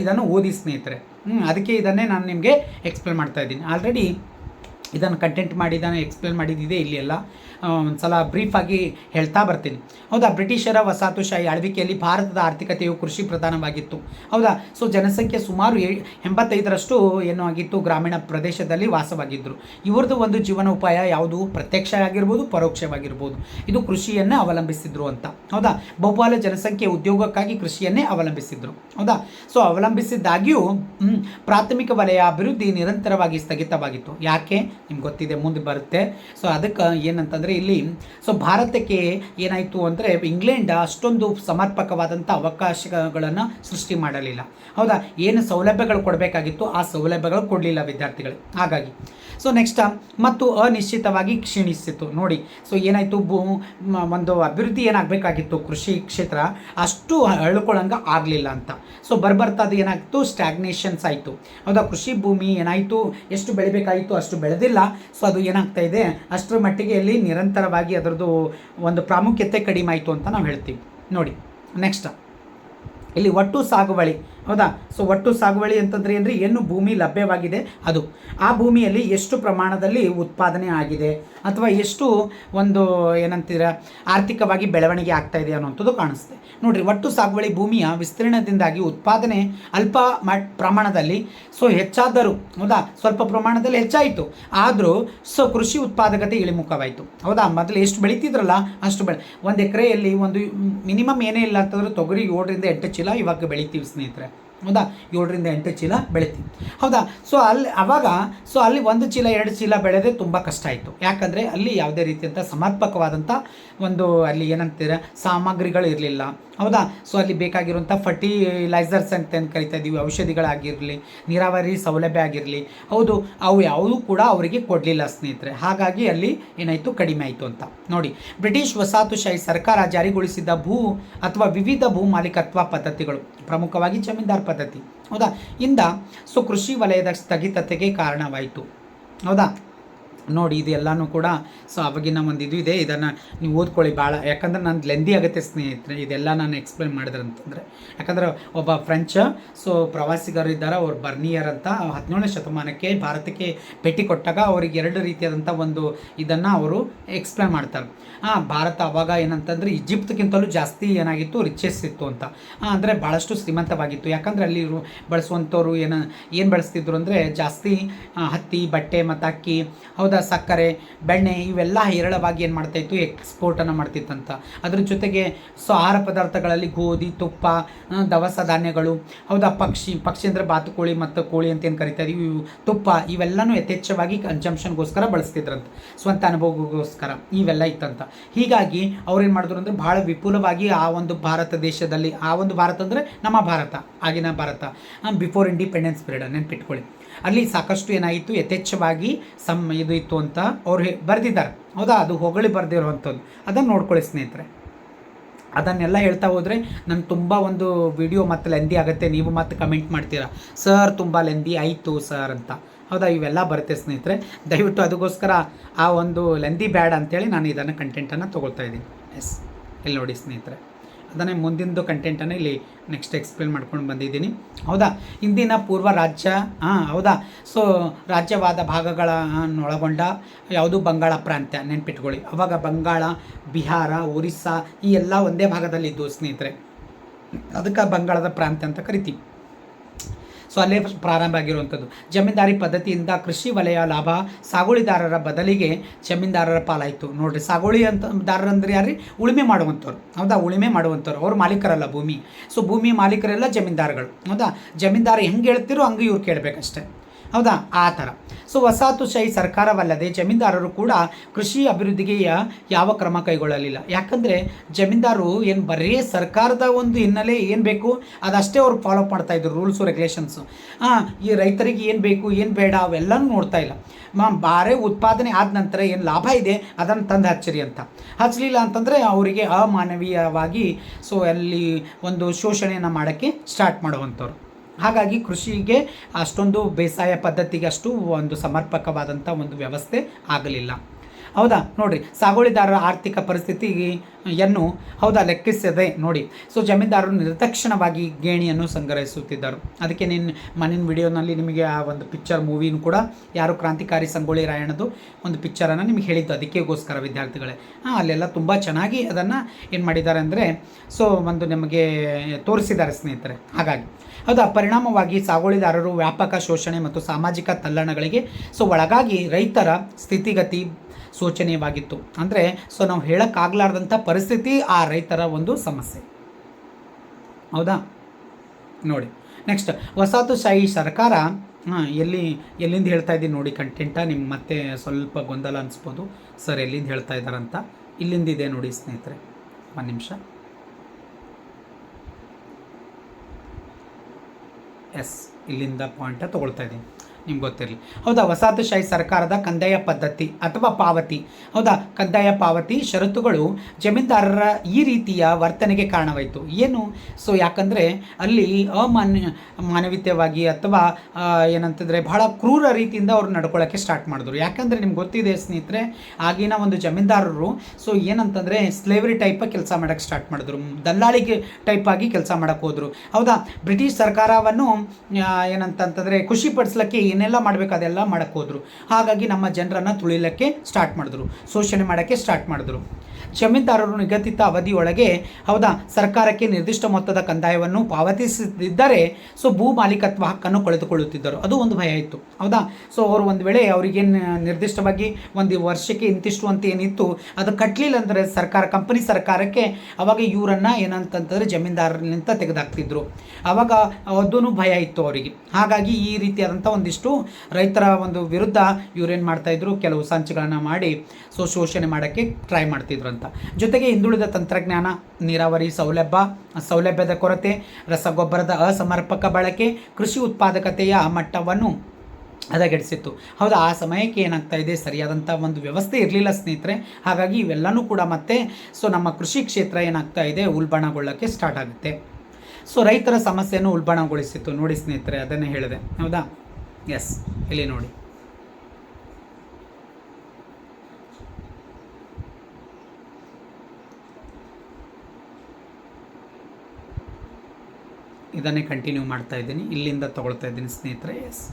ಇದನ್ನು ಓದಿ ಸ್ನೇಹಿತರೆ. ಹ್ಞೂ ಅದಕ್ಕೆ ಇದನ್ನೇ ನಾನು ನಿಮಗೆ ಎಕ್ಸ್ಪ್ಲೇನ್ ಮಾಡ್ತಾ ಇದ್ದೀನಿ. ಆಲ್ರೆಡಿ ಇದನ್ನು ಕಂಟೆಂಟ್ ಮಾಡಿ ಇದನ್ನು ಎಕ್ಸ್ಪ್ಲೇನ್ ಮಾಡಿದ್ದಿದೆ ಇಲ್ಲಿ ಎಲ್ಲ. ಒಂದು ಸಲ ಬ್ರೀಫಾಗಿ ಹೇಳ್ತಾ ಬರ್ತೀನಿ. ಹೌದಾ? ಬ್ರಿಟಿಷರ ವಸಾಹತುಶಾಹಿ ಆಳ್ವಿಕೆಯಲ್ಲಿ ಭಾರತದ ಆರ್ಥಿಕತೆಯು ಕೃಷಿ ಪ್ರಧಾನವಾಗಿತ್ತು. ಹೌದಾ? ಸೊ ಜನಸಂಖ್ಯೆ ಸುಮಾರು ಎಂಬತ್ತೈದರಷ್ಟು ಏನು ಆಗಿತ್ತು. ಗ್ರಾಮೀಣ ಪ್ರದೇಶದಲ್ಲಿ ವಾಸವಾಗಿದ್ದರು ಇವ್ರದ್ದು ಒಂದು ಜೀವನೋಪಾಯ ಯಾವುದು? ಪ್ರತ್ಯಕ್ಷ ಆಗಿರ್ಬೋದು ಪರೋಕ್ಷವಾಗಿರ್ಬೋದು. ಇದು ಕೃಷಿಯನ್ನೇ ಅವಲಂಬಿಸಿದ್ರು ಅಂತ. ಹೌದಾ? ಬಹುಪಾಲು ಜನಸಂಖ್ಯೆ ಉದ್ಯೋಗಕ್ಕಾಗಿ ಕೃಷಿಯನ್ನೇ ಅವಲಂಬಿಸಿದ್ರು. ಹೌದಾ? ಸೊ ಅವಲಂಬಿಸಿದ್ದಾಗ್ಯೂ ಪ್ರಾಥಮಿಕ ವಲಯ ಅಭಿವೃದ್ಧಿ ನಿರಂತರವಾಗಿ ಸ್ಥಗಿತವಾಗಿತ್ತು. ಯಾಕೆ? ನಿಮ್ಗೆ ಗೊತ್ತಿದೆ, ಮುಂದೆ ಬರುತ್ತೆ. ಸೊ ಅದಕ್ಕೆ ಏನಂತಂದರೆ ಇಲ್ಲಿ. ಸೊ ಭಾರತಕ್ಕೆ ಏನಾಯಿತು ಅಂದರೆ ಇಂಗ್ಲೆಂಡ್ ಅಷ್ಟೊಂದು ಸಮರ್ಪಕವಾದಂಥ ಅವಕಾಶಗಳನ್ನು ಸೃಷ್ಟಿ ಮಾಡಲಿಲ್ಲ. ಹೌದಾ? ಏನು ಸೌಲಭ್ಯಗಳು ಕೊಡಬೇಕಾಗಿತ್ತು, ಆ ಸೌಲಭ್ಯಗಳು ಕೊಡಲಿಲ್ಲ ವಿದ್ಯಾರ್ಥಿಗಳು. ಹಾಗಾಗಿ. ಸೊ ನೆಕ್ಸ್ಟ್ ಮತ್ತು ಅನಿಶ್ಚಿತವಾಗಿ ಕ್ಷೀಣಿಸಿತು ನೋಡಿ ಸೊ ಏನಾಯಿತು? ಭೂ ಒಂದು ಅಭಿವೃದ್ಧಿ ಏನಾಗಬೇಕಾಗಿತ್ತು? ಕೃಷಿ ಕ್ಷೇತ್ರ ಅಷ್ಟು ಹಳ್ಕೊಳ್ಳಂಗೆ ಆಗಲಿಲ್ಲ ಅಂತ. ಸೊ ಬರ್ಬರ್ತಾ ಅದು ಏನಾಯಿತು ಸ್ಟ್ಯಾಗ್ನೇಷನ್ಸ್ ಆಯಿತು. ಹೌದಾ? ಕೃಷಿ ಭೂಮಿ ಏನಾಯಿತು? ಎಷ್ಟು ಬೆಳಿಬೇಕಾಯಿತು ಅಷ್ಟು ಬೆಳೆದಿಲ್ಲ. ಸೊ ಅದು ಏನಾಗ್ತಾ ಇದೆ? ಅಷ್ಟರ ಮಟ್ಟಿಗೆ ಇಲ್ಲಿ ನಿರಂತರವಾಗಿ ಅದರದ್ದು ಒಂದು ಪ್ರಾಮುಖ್ಯತೆ ಕಡಿಮೆ ಆಯಿತು ಅಂತ ನಾವು ಹೇಳ್ತೀವಿ. ನೋಡಿ ನೆಕ್ಸ್ಟ್ ಇಲ್ಲಿ ಒಟ್ಟು ಸಾಗುವಳಿ. ಹೌದಾ? ಸೊ ಒಟ್ಟು ಸಾಗುವಳಿ ಅಂತಂದ್ರೆ ಏನ್ರಿ? ಏನು ಭೂಮಿ ಲಭ್ಯವಾಗಿದೆ? ಅದು. ಆ ಭೂಮಿಯಲ್ಲಿ ಎಷ್ಟು ಪ್ರಮಾಣದಲ್ಲಿ ಉತ್ಪಾದನೆ ಆಗಿದೆ? ಅಥವಾ ಎಷ್ಟು ಒಂದು ಏನಂತೀರ, ಆರ್ಥಿಕವಾಗಿ ಬೆಳವಣಿಗೆ ಆಗ್ತಾ ಇದೆ ಅನ್ನುವಂಥದ್ದು ಕಾಣಿಸುತ್ತೆ ನೋಡ್ರಿ, ಒಟ್ಟು ಸಾಗುವಳಿ ಭೂಮಿಯ ವಿಸ್ತೀರ್ಣದಿಂದಾಗಿ ಉತ್ಪಾದನೆ ಅಲ್ಪ ಪ್ರಮಾಣದಲ್ಲಿ ಸೊ ಹೆಚ್ಚಾದರೂ, ಹೌದಾ? ಸ್ವಲ್ಪ ಪ್ರಮಾಣದಲ್ಲಿ ಹೆಚ್ಚಾಯಿತು. ಆದರೂ ಸೊ ಕೃಷಿ ಉತ್ಪಾದಕತೆ ಇಳಿಮುಖವಾಯಿತು. ಹೌದಾ? ಮೊದಲು ಎಷ್ಟು ಬೆಳೀತಿದ್ರಲ್ಲ, ಅಷ್ಟು ಬೆಳೆ, ಒಂದು ಎಕರೆಯಲ್ಲಿ ಒಂದು ಮಿನಿಮಮ್ ಏನೇ ಇಲ್ಲ ಅಂತಂದ್ರೆ ತೊಗರಿ ಏಳರಿಂದ ಎಂಟು ಚೀಲ ಇವಾಗ ಬೆಳಿತೀವಿ ಸ್ನೇಹಿತರೆ. ಹೌದಾ? ಏಳರಿಂದ ಎಂಟು ಚೀಲ ಬೆಳಿತೀವಿ. ಹೌದಾ? ಸೊ ಅಲ್ಲಿ ಅವಾಗ ಸೊ ಅಲ್ಲಿ ಒಂದು ಚೀಲ, ಎರಡು ಚೀಲ ಬೆಳೆದೆ ತುಂಬ ಕಷ್ಟ ಆಯಿತು. ಯಾಕಂದರೆ ಅಲ್ಲಿ ಯಾವುದೇ ರೀತಿಯಂಥ ಸಮರ್ಪಕವಾದಂಥ ಒಂದು ಅಲ್ಲಿ ಏನಂತೀರ, ಸಾಮಗ್ರಿಗಳು ಇರಲಿಲ್ಲ. ಹೌದಾ? ಸೊ ಅಲ್ಲಿ ಬೇಕಾಗಿರುವಂಥ ಫರ್ಟಿಲೈಸರ್ಸ್ ಅಂತ ಏನು ಕರಿತಾ ಇದ್ದೀವಿ ಔಷಧಿಗಳಾಗಿರಲಿ, ನೀರಾವರಿ ಸೌಲಭ್ಯ ಆಗಿರಲಿ. ಹೌದು, ಅವು ಯಾವುದೂ ಕೂಡ ಅವರಿಗೆ ಕೊಡಲಿಲ್ಲ ಸ್ನೇಹಿತರೆ. ಹಾಗಾಗಿ ಅಲ್ಲಿ ಏನಾಯಿತು? ಕಡಿಮೆ ಆಯಿತು ಅಂತ. ನೋಡಿ, ಬ್ರಿಟಿಷ್ ವಸಾಹತುಶಾಹಿ ಸರ್ಕಾರ ಜಾರಿಗೊಳಿಸಿದ ಭೂ ಅಥವಾ ವಿವಿಧ ಭೂ ಮಾಲೀಕತ್ವ ಪದ್ಧತಿಗಳು ಪ್ರಮುಖವಾಗಿ ಜಮೀನ್ದಾರ್ ಪದ್ಧತಿ ಹೌದಾ? ಇಂದ ಸೊ ಕೃಷಿ ವಲಯದ ಸ್ಥಗಿತತೆಗೆ ಕಾರಣವಾಯಿತು. ಹೌದಾ? ನೋಡಿ ಇದೆಲ್ಲನೂ ಕೂಡ, ಸೊ ಅವಾಗಿನ ಒಂದು ಇದು. ಇದೆ ಇದನ್ನು ನೀವು ಓದ್ಕೊಳ್ಳಿ ಭಾಳ ಯಾಕಂದ್ರೆ ನಾನು ಲೆಂದಿ ಆಗುತ್ತೆ ಸ್ನೇಹಿತರೆ, ಇದೆಲ್ಲ ನಾನು ಎಕ್ಸ್ಪ್ಲೇನ್ ಮಾಡಿದ್ರೆ ಅಂತಂದರೆ ಯಾಕಂದ್ರೆ ಒಬ್ಬ ಫ್ರೆಂಚ್ ಸೊ ಪ್ರವಾಸಿಗರು ಇದ್ದಾರೆ, ಅವ್ರು ಬರ್ನಿಯರ್ ಅಂತ. ಹದಿನೇಳನೇ ಶತಮಾನಕ್ಕೆ ಭಾರತಕ್ಕೆ ಭೇಟಿ ಕೊಟ್ಟಾಗ ಅವ್ರಿಗೆ ಎರಡು ರೀತಿಯಾದಂಥ ಒಂದು ಇದನ್ನು ಅವರು ಎಕ್ಸ್ಪ್ಲೇನ್ ಮಾಡ್ತಾರೆ. ಹಾಂ ಭಾರತ ಅವಾಗ ಏನಂತಂದರೆ ಈಜಿಪ್ಟ್ಗಿಂತಲೂ ಜಾಸ್ತಿ ಏನಾಗಿತ್ತು ರಿಚೆಸ್ ಇತ್ತು ಅಂತ. ಅಂದರೆ ಭಾಳಷ್ಟು ಶ್ರೀಮಂತವಾಗಿತ್ತು. ಯಾಕಂದರೆ ಅಲ್ಲಿ ಬಳಸುವಂಥವ್ರು ಏನು ಏನು ಬಳಸ್ತಿದ್ರು ಅಂದರೆ ಜಾಸ್ತಿ ಹತ್ತಿ, ಬಟ್ಟೆ ಮತ್ತು ಅಕ್ಕಿ, ಹೌದಾ? ಸಕ್ಕರೆ, ಬೆಣ್ಣೆ ಇವೆಲ್ಲ ಹೇರಳವಾಗಿ ಏನು ಮಾಡ್ತಾಯಿತ್ತು ಎಕ್ಸ್ಪೋರ್ಟನ್ನು ಮಾಡ್ತಿತ್ತಂತ. ಅದ್ರ ಜೊತೆಗೆ ಸೊ ಆಹಾರ ಪದಾರ್ಥಗಳಲ್ಲಿ ಗೋಧಿ, ತುಪ್ಪ ದವಸ ಧಾನ್ಯಗಳು, ಹೌದಾ? ಪಕ್ಷಿ ಪಕ್ಷಿ ಅಂದರೆ ಬಾತುಕೋಳಿ ಮತ್ತು ಕೋಳಿ ಅಂತ ಏನು ಕರಿತಾ ಇದೀವಿ? ತುಪ್ಪ, ಇವೆಲ್ಲನೂ ಯಥೇಚ್ಛವಾಗಿ ಕನ್ಸಂಪ್ಷನ್ಗೋಸ್ಕರ ಬಳಸ್ತಿದ್ರಂತ. ಸ್ವಂತ ಅನುಭವಗೋಸ್ಕರ ಇವೆಲ್ಲ ಇತ್ತಂತ. ಹೀಗಾಗಿ ಅವ್ರೇನು ಮಾಡಿದ್ರು ಅಂದರೆ ಭಾಳ ವಿಪುಲವಾಗಿ ಆ ಒಂದು ಭಾರತ ದೇಶದಲ್ಲಿ, ಆ ಒಂದು ಭಾರತ ಅಂದರೆ ನಮ್ಮ ಭಾರತ, ಆಗಿನ ಭಾರತ. ಬಿಫೋರ್ ಇಂಡಿಪೆಂಡೆನ್ಸ್ ಪೀರಿಯಡ್ ನೆನ್ಪಿಟ್ಕೊಳ್ಳಿ. ಅಲ್ಲಿ ಸಾಕಷ್ಟು ಏನಾಯಿತು? ಯಥೇಚ್ಛವಾಗಿ ಸಮ್ ಇದು ಇತ್ತು ಅಂತ ಅವ್ರು ಬರೆದಿದ್ದಾರೆ. ಹೌದಾ? ಅದು ಹೊಗಳಿ ಬರೆದಿರುವಂಥದ್ದು ಅದನ್ನು ನೋಡ್ಕೊಳ್ಳಿ ಸ್ನೇಹಿತರೆ. ಅದನ್ನೆಲ್ಲ ಹೇಳ್ತಾ ಹೋದರೆ ನಾನು ತುಂಬ ಒಂದು ವಿಡಿಯೋ ಮತ್ತೆ ಲೆಂದಿ ಆಗುತ್ತೆ. ನೀವು ಮತ್ತೆ ಕಮೆಂಟ್ ಮಾಡ್ತೀರಾ? ಸರ್ ತುಂಬ ಲೆಂದಿ ಆಯಿತು ಸರ್ ಅಂತ. ಹೌದಾ? ಇವೆಲ್ಲ ಬರುತ್ತೆ ಸ್ನೇಹಿತರೆ. ದಯವಿಟ್ಟು ಅದಕ್ಕೋಸ್ಕರ ಆ ಒಂದು ಲೆಂದಿ ಬ್ಯಾಡ್ ಅಂತೇಳಿ ನಾನು ಇದನ್ನು ಕಂಟೆಂಟನ್ನು ತೊಗೊಳ್ತಾ ಇದ್ದೀನಿ. ಎಸ್ ಇಲ್ಲಿ ನೋಡಿ ಸ್ನೇಹಿತರೆ. ಅದನ್ನೇ ಮುಂದಿನದು ಕಂಟೆಂಟನ್ನು ಇಲ್ಲಿ ನೆಕ್ಸ್ಟ್ ಎಕ್ಸ್ಪ್ಲೇನ್ ಮಾಡ್ಕೊಂಡು ಬಂದಿದ್ದೀನಿ. ಹೌದಾ? ಇಂದಿನ ಪೂರ್ವ ರಾಜ್ಯ ಹಾಂ ಹೌದಾ? ಸೊ ರಾಜ್ಯವಾದ ಭಾಗಗಳನ್ನೊಳಗೊಂಡ ಯಾವುದು? ಬಂಗಾಳ ಪ್ರಾಂತ್ಯ, ನೆನ್ಪಿಟ್ಕೊಳ್ಳಿ. ಅವಾಗ ಬಂಗಾಳ, ಬಿಹಾರ, ಒರಿಸ್ಸಾ ಈ ಎಲ್ಲ ಒಂದೇ ಭಾಗದಲ್ಲಿ ಇದ್ದವು ಸ್ನೇಹಿತರೆ. ಅದಕ್ಕೆ ಬಂಗಾಳದ ಪ್ರಾಂತ್ಯ ಅಂತ ಕರಿತೀವಿ. ಸೊ ಅಲ್ಲೇ ಪ್ರಾರಂಭ ಆಗಿರುವಂಥದ್ದು. ಜಮೀನ್ದಾರಿ ಪದ್ಧತಿಯಿಂದ ಕೃಷಿ ವಲಯ ಲಾಭ ಸಾಗುಳಿದಾರರ ಬದಲಿಗೆ ಜಮೀನ್ದಾರರ ಪಾಲಾಯಿತು. ನೋಡ್ರಿ ಸಾಗುಳಿ ಅಂತ ದಾರರಂದ್ರೆ ಯಾರ್ರಿ? ಉಳುಮೆ ಮಾಡುವಂಥವ್ರು. ಹೌದಾ? ಉಳುಮೆ ಮಾಡುವಂಥವ್ರು. ಅವ್ರು ಮಾಲೀಕರಲ್ಲ ಭೂಮಿ. ಸೊ ಭೂಮಿ ಮಾಲೀಕರೆಲ್ಲ ಜಮೀನ್ದಾರಗಳು. ಹೌದಾ? ಜಮೀನ್ದಾರ ಹೆಂಗೆ ಹೇಳ್ತಿರೋ ಹಂಗೆ ಇವ್ರು ಕೇಳಬೇಕಷ್ಟೆ. ಹೌದಾ? ಆ ಥರ. ಸೊ ವಸಾಹತುಶಾಹಿ ಸರ್ಕಾರವಲ್ಲದೆ ಜಮೀನ್ದಾರರು ಕೂಡ ಕೃಷಿ ಅಭಿವೃದ್ಧಿಗೆ ಯಾವ ಕ್ರಮ ಕೈಗೊಳ್ಳಲಿಲ್ಲ. ಯಾಕಂದರೆ ಜಮೀನ್ದಾರರು ಏನು ಬರೀ ಸರ್ಕಾರದ ಒಂದು ಹಿನ್ನೆಲೆ ಏನು ಬೇಕು, ಅದಷ್ಟೇ ಅವ್ರು ಫಾಲೋ ಮಾಡ್ತಾ ಇದ್ರು ರೂಲ್ಸು ರೆಗ್ಯುಲೇಷನ್ಸು ಹಾಂ ಈ ರೈತರಿಗೆ ಏನು ಬೇಕು, ಏನು ಬೇಡ, ಅವೆಲ್ಲನೂ ನೋಡ್ತಾ ಇಲ್ಲ. ಮ್ಯಾಮ್ ಬಾರೇ ಉತ್ಪಾದನೆ ಆದ ನಂತರ ಏನು ಲಾಭ ಇದೆ, ಅದನ್ನು ತಂದು ಹಚ್ಚಿರಿ ಅಂತ. ಹಚ್ಚಲಿಲ್ಲ ಅಂತಂದರೆ ಅವರಿಗೆ ಅಮಾನವೀಯವಾಗಿ ಸೊ ಅಲ್ಲಿ ಒಂದು ಶೋಷಣೆಯನ್ನು ಮಾಡೋಕ್ಕೆ ಸ್ಟಾರ್ಟ್ ಮಾಡುವಂಥವ್ರು. ಹಾಗಾಗಿ ಕೃಷಿಗೆ ಅಷ್ಟೊಂದು ಬೇಸಾಯ ಪದ್ಧತಿಗೆ ಅಷ್ಟು ಒಂದು ಸಮರ್ಪಕವಾದಂಥ ಒಂದು ವ್ಯವಸ್ಥೆ ಆಗಲಿಲ್ಲ. ಹೌದಾ? ನೋಡಿರಿ, ಸಾಗುವಳಿದಾರರ ಆರ್ಥಿಕ ಪರಿಸ್ಥಿತಿಯನ್ನು ಹೌದಾ ಲೆಕ್ಕಿಸದೆ ನೋಡಿ. ಸೊ, ಜಮೀನ್ದಾರರು ನಿರ್ದಕ್ಷಿಣವಾಗಿ ಗೇಣಿಯನ್ನು ಸಂಗ್ರಹಿಸುತ್ತಿದ್ದರು. ಅದಕ್ಕೆ ನಿನ್ನ ಮನೆಯ ವಿಡಿಯೋನಲ್ಲಿ ನಿಮಗೆ ಆ ಒಂದು ಪಿಕ್ಚರ್ ಮೂವಿನೂ ಕೂಡ ಯಾರು ಕ್ರಾಂತಿಕಾರಿ ಸಂಗೊಳ್ಳಿ ರಾಯಣ್ಣದು ಒಂದು ಪಿಕ್ಚರನ್ನು ನಿಮಗೆ ಹೇಳಿದ್ದು. ಅದಕ್ಕೆಗೋಸ್ಕರ ವಿದ್ಯಾರ್ಥಿಗಳೇ. ಹಾಂ, ಅಲ್ಲೆಲ್ಲ ತುಂಬ ಚೆನ್ನಾಗಿ ಅದನ್ನು ಏನು ಮಾಡಿದ್ದಾರೆ ಅಂದರೆ, ಸೊ, ಒಂದು ನಿಮಗೆ ತೋರಿಸಿದ್ದಾರೆ ಸ್ನೇಹಿತರೆ. ಹಾಗಾಗಿ ಹೌದಾ ಪರಿಣಾಮವಾಗಿ ಸಾಗುವಳಿದಾರರು ವ್ಯಾಪಕ ಶೋಷಣೆ ಮತ್ತು ಸಾಮಾಜಿಕ ತಲ್ಲಣಗಳಿಗೆ, ಸೊ ಒಳಗಾಗಿ ರೈತರ ಸ್ಥಿತಿಗತಿ ಶೋಚನೀಯವಾಗಿತ್ತು ಅಂದರೆ, ಸೊ ನಾವು ಹೇಳೋಕ್ಕಾಗಲಾರ್ದಂಥ ಪರಿಸ್ಥಿತಿ ಆ ರೈತರ ಒಂದು ಸಮಸ್ಯೆ. ಹೌದಾ? ನೋಡಿ, ನೆಕ್ಸ್ಟ್, ವಸಾಹತುಶಾಹಿ ಸರ್ಕಾರ, ಹಾಂ, ಎಲ್ಲಿ, ಎಲ್ಲಿಂದ ಹೇಳ್ತಾ ಇದ್ದೀನಿ ನೋಡಿ ಕಂಟೆಂಟ ನಿಮ್ಗೆ ಮತ್ತೆ ಸ್ವಲ್ಪ ಗೊಂದಲ ಅನಿಸ್ಬೋದು. ಸರ್, ಎಲ್ಲಿಂದ ಹೇಳ್ತಾ ಇದ್ದಾರಂತ? ಇಲ್ಲಿಂದಿದೆ ನೋಡಿ ಸ್ನೇಹಿತರೆ. ಒಂದು ನಿಮಿಷ. ಎಸ್ ಇಲ್ಲಿಂದ ಪಾಯಿಂಟ ತೊಗೊಳ್ತಾ ಇದ್ದೀನಿ. ನಿಮ್ಗೆ ಗೊತ್ತಿರಲಿ. ಹೌದಾ, ವಸಾಹತುಶಾಹಿ ಸರ್ಕಾರದ ಕಂದಾಯ ಪದ್ಧತಿ ಅಥವಾ ಪಾವತಿ? ಹೌದಾ, ಕಂದಾಯ ಪಾವತಿ ಷರತ್ತುಗಳು ಜಮೀನ್ದಾರರ ಈ ರೀತಿಯ ವರ್ತನೆಗೆ ಕಾರಣವಾಯಿತು. ಏನು? ಸೊ ಯಾಕಂದರೆ ಅಲ್ಲಿ ಅಮಾನ್ಯ, ಮಾನವೀಯವಾಗಿ ಅಥವಾ ಏನಂತಂದರೆ ಬಹಳ ಕ್ರೂರ ರೀತಿಯಿಂದ ಅವ್ರು ನಡ್ಕೊಳ್ಳೋಕ್ಕೆ ಸ್ಟಾರ್ಟ್ ಮಾಡಿದ್ರು. ಯಾಕಂದರೆ ನಿಮ್ಗೆ ಗೊತ್ತಿದೆ ಸ್ನೇಹಿತರೆ, ಆಗಿನ ಒಂದು ಜಮೀನ್ದಾರರು ಸೊ ಏನಂತಂದರೆ ಸ್ಲೇವರಿ ಟೈಪ್ ಕೆಲಸ ಮಾಡೋಕ್ಕೆ ಸ್ಟಾರ್ಟ್ ಮಾಡಿದ್ರು. ದಲ್ಲಾಳಿಗೆ ಟೈಪ್ ಆಗಿ ಕೆಲಸ ಮಾಡೋಕ್ಕೆ ಹೋದರು. ಹೌದಾ, ಬ್ರಿಟಿಷ್ ಸರ್ಕಾರವನ್ನು ಏನಂತಂತಂದರೆ ಖುಷಿ ಪಡಿಸ್ಲಿಕ್ಕೆ ಏನೆಲ್ಲ ಮಾಡಬೇಕು ಅದೆಲ್ಲ ಮಾಡಕ್ಕೆ ಹೋದರು. ಹಾಗಾಗಿ ನಮ್ಮ ಜನರನ್ನು ತುಳಿಲಕ್ಕೆ ಸ್ಟಾರ್ಟ್ ಮಾಡಿದ್ರು. ಶೋಷಣೆ ಮಾಡೋಕ್ಕೆ ಸ್ಟಾರ್ಟ್ ಮಾಡಿದ್ರು. ಜಮೀನ್ದಾರರು ನಿಗದಿತ ಅವಧಿಯೊಳಗೆ ಹೌದಾ, ಸರ್ಕಾರಕ್ಕೆ ನಿರ್ದಿಷ್ಟ ಮೊತ್ತದ ಕಂದಾಯವನ್ನು ಪಾವತಿಸದಿದ್ದರೆ ಸೊ ಭೂ ಮಾಲೀಕತ್ವ ಹಕ್ಕನ್ನು ಕಳೆದುಕೊಳ್ಳುತ್ತಿದ್ದರು. ಅದು ಒಂದು ಭಯ ಇತ್ತು. ಹೌದಾ, ಸೊ ಅವರು ಒಂದು ವೇಳೆ ಅವರಿಗೆ ನಿರ್ದಿಷ್ಟವಾಗಿ ಒಂದು ವರ್ಷಕ್ಕೆ ಇಂತಿಷ್ಟು ಅಂತ ಏನಿತ್ತು, ಅದು ಕಟ್ಟಲಿಲ್ಲ ಅಂದರೆ ಸರ್ಕಾರ, ಕಂಪನಿ ಸರ್ಕಾರಕ್ಕೆ ಅವಾಗ ಇವರನ್ನು ಏನಂತಂತಂದರೆ ಜಮೀನ್ದಾರನಿಂದ ತೆಗೆದಾಕ್ತಿದ್ರು. ಅವಾಗ ಅದೂ ಭಯ ಇತ್ತು ಅವರಿಗೆ. ಹಾಗಾಗಿ ಈ ರೀತಿಯಾದಂಥ ಒಂದಿಷ್ಟು ರೈತರ ಒಂದು ವಿರುದ್ಧ ಇವ್ರೇನು ಮಾಡ್ತಾಯಿದ್ರು ಕೆಲವು ಸಂಚುಗಳನ್ನು ಮಾಡಿ ಸೊ ಶೋಷಣೆ ಮಾಡೋಕ್ಕೆ ಟ್ರೈ ಮಾಡ್ತಿದ್ರು ಅಂತ ಜೊತೆಗೆ ಹಿಂದುಳಿದ ತಂತ್ರಜ್ಞಾನ, ನೀರಾವರಿ ಸೌಲಭ್ಯ, ಸೌಲಭ್ಯದ ಕೊರತೆ, ರಸಗೊಬ್ಬರದ ಅಸಮರ್ಪಕ ಬಳಕೆ, ಕೃಷಿ ಉತ್ಪಾದಕತೆಯ ಮಟ್ಟವನ್ನು ಹದಗೆಡಿಸಿತ್ತು. ಹೌದು, ಆ ಸಮಯಕ್ಕೆ ಏನಾಗ್ತಾ ಇದೆ? ಸರಿಯಾದಂಥ ಒಂದು ವ್ಯವಸ್ಥೆ ಇರಲಿಲ್ಲ ಸ್ನೇಹಿತರೆ. ಹಾಗಾಗಿ ಇವೆಲ್ಲನೂ ಕೂಡ ಮತ್ತೆ ಸೊ ನಮ್ಮ ಕೃಷಿ ಕ್ಷೇತ್ರ ಏನಾಗ್ತಾ ಇದೆ? ಉಲ್ಬಣಗೊಳ್ಳೋಕ್ಕೆ ಸ್ಟಾರ್ಟ್ ಆಗುತ್ತೆ. ಸೊ ರೈತರ ಸಮಸ್ಯೆಯನ್ನು ಉಲ್ಬಣಗೊಳಿಸಿತ್ತು. ನೋಡಿ ಸ್ನೇಹಿತರೆ, ಅದನ್ನೇ ಹೇಳಿದೆ. ಹೌದಾ? ಎಸ್ ಇಲ್ಲಿ ನೋಡಿ. ಇದನ್ನೇ ಕಂಟಿನ್ಯೂ ಮಾಡ್ತಾ ಇದ್ದೀನಿ. ಇಲ್ಲಿಂದ ತೊಗೊಳ್ತಾ ಇದ್ದೀನಿ ಸ್ನೇಹಿತರೆ. ಎಸ್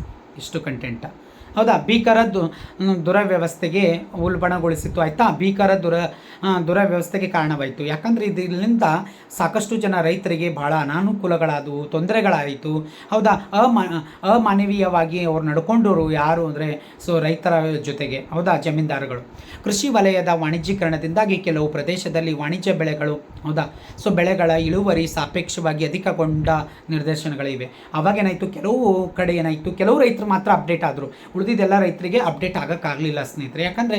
ಇಷ್ಟು ಕಂಟೆಂಟ ಹೌದಾ? ಭೀಕರ ದು ದುರವ್ಯವಸ್ಥೆಗೆ ಉಲ್ಬಣಗೊಳಿಸಿತ್ತು. ಆಯಿತಾ? ಭೀಕರ ದುರ ದುರವ್ಯವಸ್ಥೆಗೆ ಕಾರಣವಾಯಿತು. ಯಾಕಂದರೆ ಇದರಿಂದ ಸಾಕಷ್ಟು ಜನ ರೈತರಿಗೆ ಭಾಳ ಅನಾನುಕೂಲಗಳಾದವು, ತೊಂದರೆಗಳಾಯಿತು. ಹೌದಾ? ಅಮಾ, ಅಮಾನವೀಯವಾಗಿ ಅವ್ರು ನಡ್ಕೊಂಡವರು ಯಾರು ಅಂದರೆ, ಸೊ, ರೈತರ ಜೊತೆಗೆ. ಹೌದಾ, ಜಮೀನ್ದಾರಗಳು? ಕೃಷಿ ವಲಯದ ವಾಣಿಜ್ಯೀಕರಣದಿಂದಾಗಿ ಕೆಲವು ಪ್ರದೇಶದಲ್ಲಿ ವಾಣಿಜ್ಯ ಬೆಳೆಗಳು, ಹೌದಾ? ಸೊ, ಬೆಳೆಗಳ ಇಳುವರಿ ಸಾಪೇಕ್ಷವಾಗಿ ಅಧಿಕಗೊಂಡ ನಿರ್ದೇಶನಗಳಿವೆ. ಅವಾಗೇನಾಯಿತು ಕೆಲವು ಕಡೆ ಏನಾಯಿತು ಕೆಲವು ರೈತರು ಮಾತ್ರ ಅಪ್ಡೇಟ್ ಆದರು. ಉಳಿದಿದ್ದೆಲ್ಲ ರೈತರಿಗೆ ಅಪ್ಡೇಟ್ ಆಗೋಕ್ಕಾಗಲಿಲ್ಲ ಸ್ನೇಹಿತರೆ. ಯಾಕಂದರೆ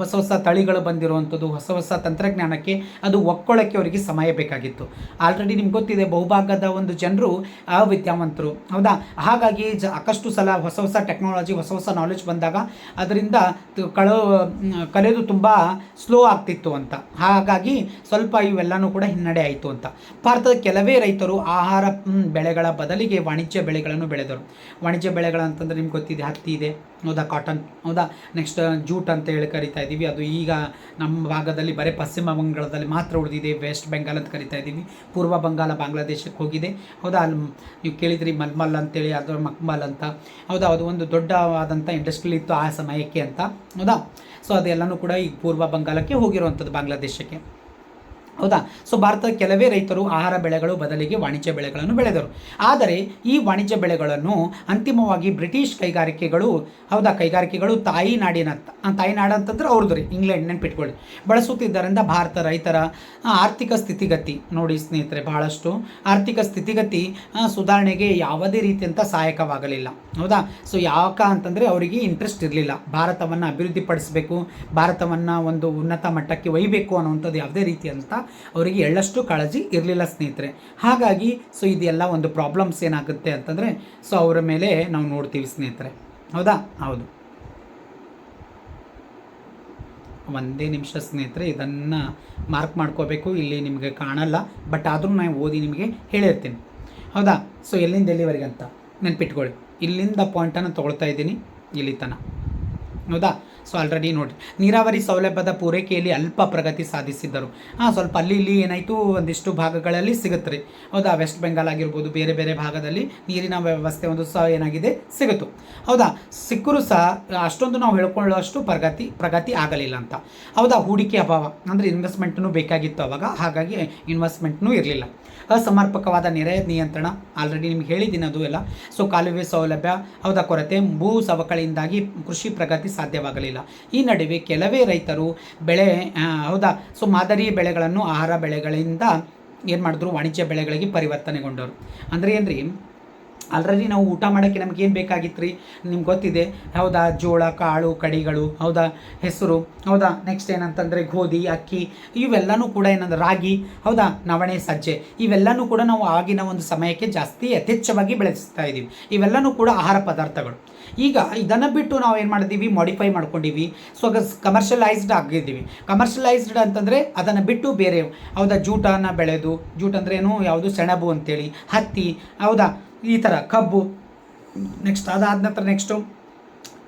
ಹೊಸ ಹೊಸ ತಳಿಗಳು ಬಂದಿರುವಂಥದ್ದು, ಹೊಸ ಹೊಸ ತಂತ್ರಜ್ಞಾನಕ್ಕೆ ಅದು ಒಕ್ಕೊಳ್ಳೋಕ್ಕೆ ಅವರಿಗೆ ಸಮಯ ಬೇಕಾಗಿತ್ತು. ಆಲ್ರೆಡಿ ನಿಮ್ಗೆ ಗೊತ್ತಿದೆ, ಬಹುಭಾಗದ ಒಂದು ಜನರು ಅವಿದ್ಯಾವಂತರು ಹೌದಾ? ಹಾಗಾಗಿ ಜ ಸಾಕಷ್ಟು ಸಲ ಹೊಸ ಹೊಸ ಟೆಕ್ನಾಲಜಿ ಹೊಸ ಹೊಸ ನಾಲೆಜ್ ಬಂದಾಗ ಅದರಿಂದ ಕಳ ಕಲಿಯೋದು ತುಂಬ ಸ್ಲೋ ಆಗ್ತಿತ್ತು ಅಂತ. ಹಾಗಾಗಿ ಸ್ವಲ್ಪ ಇವೆಲ್ಲನೂ ಕೂಡ ಹಿನ್ನಡೆ ಆಯಿತು ಅಂತ. ಭಾರತದ ಕೆಲವೇ ರೈತರು ಆಹಾರ ಬೆಳೆಗಳ ಬದಲಿಗೆ ವಾಣಿಜ್ಯ ಬೆಳೆಗಳನ್ನು ಬೆಳೆದರು. ವಾಣಿಜ್ಯ ಬೆಳೆಗಳಂತಂದ್ರೆ ನಿಮ್ಗೆ ಗೊತ್ತಿದೆ, ಹತ್ತಿ ಇದೆ ಹೌದಾ ಕಾಟನ್ ಹೌದಾ? ನೆಕ್ಸ್ಟ್ ಜೂಟ್ ಅಂತ ಹೇಳಿ ಕರಿತಾ ಇದ್ದೀವಿ ಅದು ಈಗ ನಮ್ಮ ಭಾಗದಲ್ಲಿ ಬರೀ ಪಶ್ಚಿಮ ಬಂಗಾಳದಲ್ಲಿ ಮಾತ್ರ ಉಳಿದಿದೆ. ವೆಸ್ಟ್ ಬೆಂಗಾಲ್ ಅಂತ ಕರಿತಾ ಇದ್ದೀವಿ ಪೂರ್ವ ಬಂಗಾಳ ಬಾಂಗ್ಲಾದೇಶಕ್ಕೆ ಹೋಗಿದೆ. ಹೌದಾ ಅಲ್ಲಿ ನೀವು ಕೇಳಿದ್ರಿ ಮಲ್ಮಲ್ ಅಂತೇಳಿ, ಅದು ಮಕ್ಮಲ್ ಅಂತ. ಹೌದಾ, ಅದು ಒಂದು ದೊಡ್ಡವಾದಂಥ ಇಂಡಸ್ಟ್ರಿ ಇತ್ತು ಆ ಸಮಯಕ್ಕೆ ಅಂತ. ಹೌದಾ? ಸೊ ಅದೆಲ್ಲನೂ ಕೂಡ ಈಗ ಪೂರ್ವ ಬಂಗಾಲಕ್ಕೆ ಹೋಗಿರುವಂಥದ್ದು ಬಾಂಗ್ಲಾದೇಶಕ್ಕೆ. ಹೌದಾ? ಸೊ ಭಾರತದ ಕೆಲವೇ ರೈತರು ಆಹಾರ ಬೆಳೆಗಳು ಬದಲಿಗೆ ವಾಣಿಜ್ಯ ಬೆಳೆಗಳನ್ನು ಬೆಳೆದರು. ಆದರೆ ಈ ವಾಣಿಜ್ಯ ಬೆಳೆಗಳನ್ನು ಅಂತಿಮವಾಗಿ ಬ್ರಿಟಿಷ್ ಕೈಗಾರಿಕೆಗಳು, ಹೌದಾ? ಕೈಗಾರಿಕೆಗಳು ತಾಯಿ ನಾಡಿನ ತಾಯಿ ಅಂತಂದ್ರೆ ಅವ್ರದ್ದು ರೀ, ಇಂಗ್ಲೆಂಡ್ ನೆನ್ಪಿಟ್ಕೊಳ್ಳಿ. ಬಳಸುತ್ತಿದ್ದರಿಂದ ಭಾರತ ರೈತರ ಆರ್ಥಿಕ ಸ್ಥಿತಿಗತಿ ನೋಡಿ ಸ್ನೇಹಿತರೆ, ಬಹಳಷ್ಟು ಆರ್ಥಿಕ ಸ್ಥಿತಿಗತಿ ಸುಧಾರಣೆಗೆ ಯಾವುದೇ ರೀತಿಯಂಥ ಸಹಾಯಕವಾಗಲಿಲ್ಲ. ಹೌದಾ? ಸೊ ಯಾಕ ಅಂತಂದರೆ ಅವರಿಗೆ ಇಂಟ್ರೆಸ್ಟ್ ಇರಲಿಲ್ಲ. ಭಾರತವನ್ನು ಅಭಿವೃದ್ಧಿಪಡಿಸಬೇಕು, ಭಾರತವನ್ನು ಒಂದು ಉನ್ನತ ಮಟ್ಟಕ್ಕೆ ಒಯ್ಯಬೇಕು ಅನ್ನುವಂಥದ್ದು ಯಾವುದೇ ರೀತಿಯಂಥ ಅವರಿಗೆ ಎಳ್ಳಷ್ಟು ಕಾಳಜಿ ಇರಲಿಲ್ಲ ಸ್ನೇಹಿತರೆ. ಹಾಗಾಗಿ ಸೊ ಇದೆಲ್ಲ ಒಂದು ಪ್ರಾಬ್ಲಮ್ಸ್ ಏನಾಗುತ್ತೆ ಅಂತಂದರೆ ಸೊ ಅವರ ಮೇಲೆ ನಾವು ನೋಡ್ತೀವಿ ಸ್ನೇಹಿತರೆ. ಹೌದಾ? ಹೌದು. ಒಂದೇ ನಿಮಿಷ ಸ್ನೇಹಿತರೆ, ಇದನ್ನು ಮಾರ್ಕ್ ಮಾಡ್ಕೋಬೇಕು, ಇಲ್ಲಿ ನಿಮಗೆ ಕಾಣಲ್ಲ ಬಟ್ ಆದರೂ ನಾನು ಓದಿ ನಿಮಗೆ ಹೇಳಿರ್ತೀನಿ. ಹೌದಾ? ಸೊ ಎಲ್ಲಿಂದ ಎಲ್ಲಿವರೆಗೆ ಅಂತ ನೆನ್ಪಿಟ್ಕೊಳ್ಳಿ. ಇಲ್ಲಿಂದ ಪಾಯಿಂಟನ್ನು ತೊಗೊಳ್ತಾ ಇದ್ದೀನಿ, ಇಲ್ಲಿ ತನಕ. ಹೌದಾ? ಸೊ ಆಲ್ರೆಡಿ ನೋಡಿ ನೀರಾವರಿ ಸೌಲಭ್ಯದ ಪೂರೈಕೆಯಲ್ಲಿ ಅಲ್ಪ ಪ್ರಗತಿ ಸಾಧಿಸಿದ್ದರು. ಹಾಂ, ಸ್ವಲ್ಪ ಅಲ್ಲಿ ಇಲ್ಲಿ ಏನಾಯಿತು? ಒಂದಿಷ್ಟು ಭಾಗಗಳಲ್ಲಿ ಸಿಗುತ್ತೆ ರೀ. ಹೌದಾ? ವೆಸ್ಟ್ ಬೆಂಗಾಲ್ ಆಗಿರ್ಬೋದು, ಬೇರೆ ಬೇರೆ ಭಾಗದಲ್ಲಿ ನೀರಿನ ವ್ಯವಸ್ಥೆ ಒಂದು ಸಹ ಏನಾಗಿದೆ? ಸಿಗುತ್ತು. ಹೌದಾ? ಸಿಕ್ಕರೂ ಸಹ ಅಷ್ಟೊಂದು ನಾವು ಹೇಳ್ಕೊಳ್ಳೋಷ್ಟು ಪ್ರಗತಿ ಪ್ರಗತಿ ಆಗಲಿಲ್ಲ ಅಂತ. ಹೌದಾ? ಹೂಡಿಕೆ ಅಭಾವ. ಅಂದರೆ ಇನ್ವೆಸ್ಟ್ಮೆಂಟ್ನು ಬೇಕಾಗಿತ್ತು ಅವಾಗ. ಹಾಗಾಗಿ ಇನ್ವೆಸ್ಟ್ಮೆಂಟ್ನೂ ಇರಲಿಲ್ಲ. ಅಸಮರ್ಪಕವಾದ ನೆರೆ ನಿಯಂತ್ರಣ. ಆಲ್ರೆಡಿ ನಿಮ್ಗೆ ಹೇಳಿದ್ದೀನಿ ಅದು ಎಲ್ಲ. ಸೊ ಕಾಲುವೆ ಸೌಲಭ್ಯ, ಹೌದಾ ಕೊರತೆ, ಭೂ ಸವಕಳಿಯಿಂದಾಗಿ ಕೃಷಿ ಪ್ರಗತಿ ಸಾಧ್ಯವಾಗಲಿಲ್ಲ. ಈ ನಡುವೆ ಕೆಲವೇ ರೈತರು ಬೆಳೆ ಹೌದಾ? ಸೊ ಮಾದರಿ ಬೆಳೆಗಳನ್ನು ಆಹಾರ ಬೆಳೆಗಳಿಂದ ಏನು ಮಾಡಿದ್ರು? ವಾಣಿಜ್ಯ ಬೆಳೆಗಳಿಗೆ ಪರಿವರ್ತನೆಗೊಂಡರು. ಅಂದರೆ ಏನ್ರಿ? ಆಲ್ರೆಡಿ ನಾವು ಊಟ ಮಾಡೋಕ್ಕೆ ನಮ್ಗೆ ಏನು ಬೇಕಾಗಿತ್ತು ರೀ ನಿಮ್ಗೆ ಗೊತ್ತಿದೆ. ಹೌದಾ? ಜೋಳ, ಕಾಳು, ಕಡಿಗಳು, ಹೌದಾ? ಹೆಸರು, ಹೌದಾ? ನೆಕ್ಸ್ಟ್ ಏನಂತಂದರೆ ಗೋಧಿ, ಅಕ್ಕಿ, ಇವೆಲ್ಲನೂ ಕೂಡ ಏನಂದ್ರೆ ರಾಗಿ, ಹೌದಾ? ನವಣೆ, ಸಜ್ಜೆ. ಇವೆಲ್ಲನೂ ಕೂಡ ನಾವು ಆಗಿನ ಒಂದು ಸಮಯಕ್ಕೆ ಜಾಸ್ತಿ ಯಥೇಚ್ಛವಾಗಿ ಬೆಳೆಸ್ತಾ ಇದ್ದೀವಿ ಇವೆಲ್ಲನೂ ಕೂಡ ಆಹಾರ ಪದಾರ್ಥಗಳು. ಈಗ ಇದನ್ನು ಬಿಟ್ಟು ನಾವು ಏನು ಮಾಡಿದ್ದೀವಿ? ಮಾಡಿಫೈ ಮಾಡ್ಕೊಂಡಿವಿ. ಸೊ ಕಮರ್ಷಿಯಲೈಸ್ಡ್ ಆಗಿದ್ದೀವಿ. ಕಮರ್ಷಿಯಲೈಸ್ಡ್ ಅಂತಂದರೆ ಅದನ್ನು ಬಿಟ್ಟು ಬೇರೆ ಹೌದಾ? ಜೂಟನ್ನು ಬೆಳೆದು, ಜೂಟ್ ಅಂದ್ರೆ ಏನು? ಯಾವುದು? ಸೆಣಬು ಅಂತೇಳಿ, ಹತ್ತಿ, ಹೌದಾ? ಈ ಥರ ಕಬ್ಬು. ನೆಕ್ಸ್ಟ್ ಅದಾದ ನಂತರ ನೆಕ್ಸ್ಟು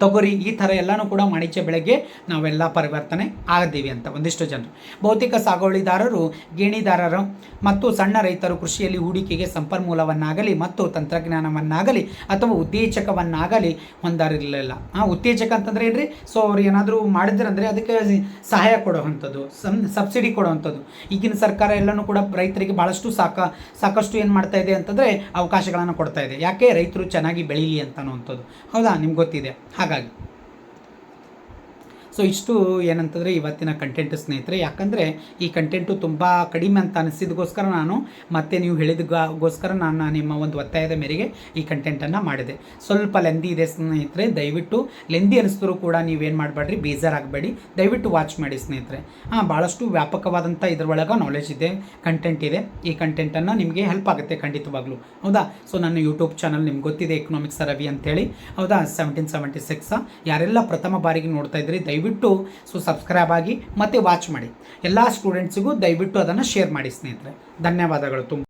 ತೊಗರಿ ಈ ಥರ ಎಲ್ಲನೂ ಕೂಡ ವಾಣಿಜ್ಯ ಬೆಳೆಗೆ ನಾವೆಲ್ಲ ಪರಿವರ್ತನೆ ಆಗಿದ್ದೀವಿ ಅಂತ ಒಂದಿಷ್ಟು ಜನರು. ಭೌತಿಕ ಸಾಗುವಳಿದಾರರು, ಗೇಣಿದಾರರು ಮತ್ತು ಸಣ್ಣ ರೈತರು ಕೃಷಿಯಲ್ಲಿ ಹೂಡಿಕೆಗೆ ಸಂಪನ್ಮೂಲವನ್ನಾಗಲಿ ಮತ್ತು ತಂತ್ರಜ್ಞಾನವನ್ನಾಗಲಿ ಅಥವಾ ಉತ್ತೇಜಕವನ್ನಾಗಲಿ ಹೊಂದಿರಲಿಲ್ಲ ಆ ಉತ್ತೇಜಕ ಅಂತಂದ್ರೆ ಏನ್ರಿ? ಸೊ ಅವ್ರು ಏನಾದರೂ ಮಾಡಿದ್ರಂದರೆ ಅದಕ್ಕೆ ಸಹಾಯ ಕೊಡುವಂಥದ್ದು ಸಬ್ಸಿಡಿ ಕೊಡುವಂಥದ್ದು. ಈಗಿನ ಸರ್ಕಾರ ಎಲ್ಲನೂ ಕೂಡ ರೈತರಿಗೆ ಭಾಳಷ್ಟು ಸಾಕ, ಸಾಕಷ್ಟು ಏನು ಮಾಡ್ತಾ ಇದೆ ಅಂತಂದರೆ ಅವಕಾಶಗಳನ್ನು ಕೊಡ್ತಾ ಇದೆ. ಯಾಕೆ? ರೈತರು ಚೆನ್ನಾಗಿ ಬೆಳೀಲಿ ಅಂತ ಅನ್ನುವಂಥದ್ದು. ಹೌದಾ? ನಿಮ್ಗೆ ಗೊತ್ತಿದೆ. ಹಾಗಾಗಿ ಸೊ ಇಷ್ಟು ಏನಂತಂದರೆ ಇವತ್ತಿನ ಕಂಟೆಂಟ್ ಸ್ನೇಹಿತರೆ. ಯಾಕಂದರೆ ಈ ಕಂಟೆಂಟು ತುಂಬ ಕಡಿಮೆ ಅಂತ ಅನಿಸಿದಗೋಸ್ಕರ ನಾನು ಮತ್ತೆ ನೀವು ಹೇಳಿದಗೋಸ್ಕರ ನಾನು ನಿಮ್ಮ ಒಂದು ಒತ್ತಾಯದ ಮೇರೆಗೆ ಈ ಕಂಟೆಂಟನ್ನು ಮಾಡಿದೆ. ಸ್ವಲ್ಪ ಲೆಂದಿ ಇದೆ ಸ್ನೇಹಿತರೆ. ದಯವಿಟ್ಟು ಲೆಂದಿ ಅನಿಸಿದ್ರು ಕೂಡ ನೀವೇನು ಮಾಡಬೇಡ್ರಿ, ಬೇಜಾರಾಗಬೇಡಿ. ದಯವಿಟ್ಟು ವಾಚ್ ಮಾಡಿ ಸ್ನೇಹಿತರೆ. ಹಾಂ ಭಾಳಷ್ಟು ವ್ಯಾಪಕವಾದಂಥ ಇದರೊಳಗೆ ನಾಲೆಜ್ ಇದೆ ಕಂಟೆಂಟ್ ಇದೆ. ಈ ಕಂಟೆಂಟನ್ನು ನಿಮಗೆ ಹೆಲ್ಪ್ ಆಗುತ್ತೆ ಖಂಡಿತವಾಗ್ಲೂ. ಹೌದಾ? ಸೊ ನನ್ನ ಯೂಟ್ಯೂಬ್ ಚಾನಲ್ ನಿಮ್ಗೆ ಗೊತ್ತಿದೆ ಎಕನಾಮಿಕ್ಸ್ ರವಿ ಅಂತೇಳಿ. ಹೌದಾ? ಸೆವೆಂಟೀನ್ ಸೆವೆಂಟಿ ಸಿಕ್ಸ್ ಯಾರೆಲ್ಲ ಪ್ರಥಮ ಬಾರಿಗೆ ನೋಡ್ತಾ ಇದ್ರಿ ದಯವಿಟ್ಟು ಸೊ ಸಬ್ಸ್ಕ್ರೈಬ್ ಆಗಿ ಮತ್ತು ವಾಚ್ ಮಾಡಿ. ಎಲ್ಲ ಸ್ಟೂಡೆಂಟ್ಸಿಗೂ ದಯವಿಟ್ಟು ಅದನ್ನು ಶೇರ್ ಮಾಡಿ ಸ್ನೇಹಿತರೆ. ಧನ್ಯವಾದಗಳು ತುಂಬ.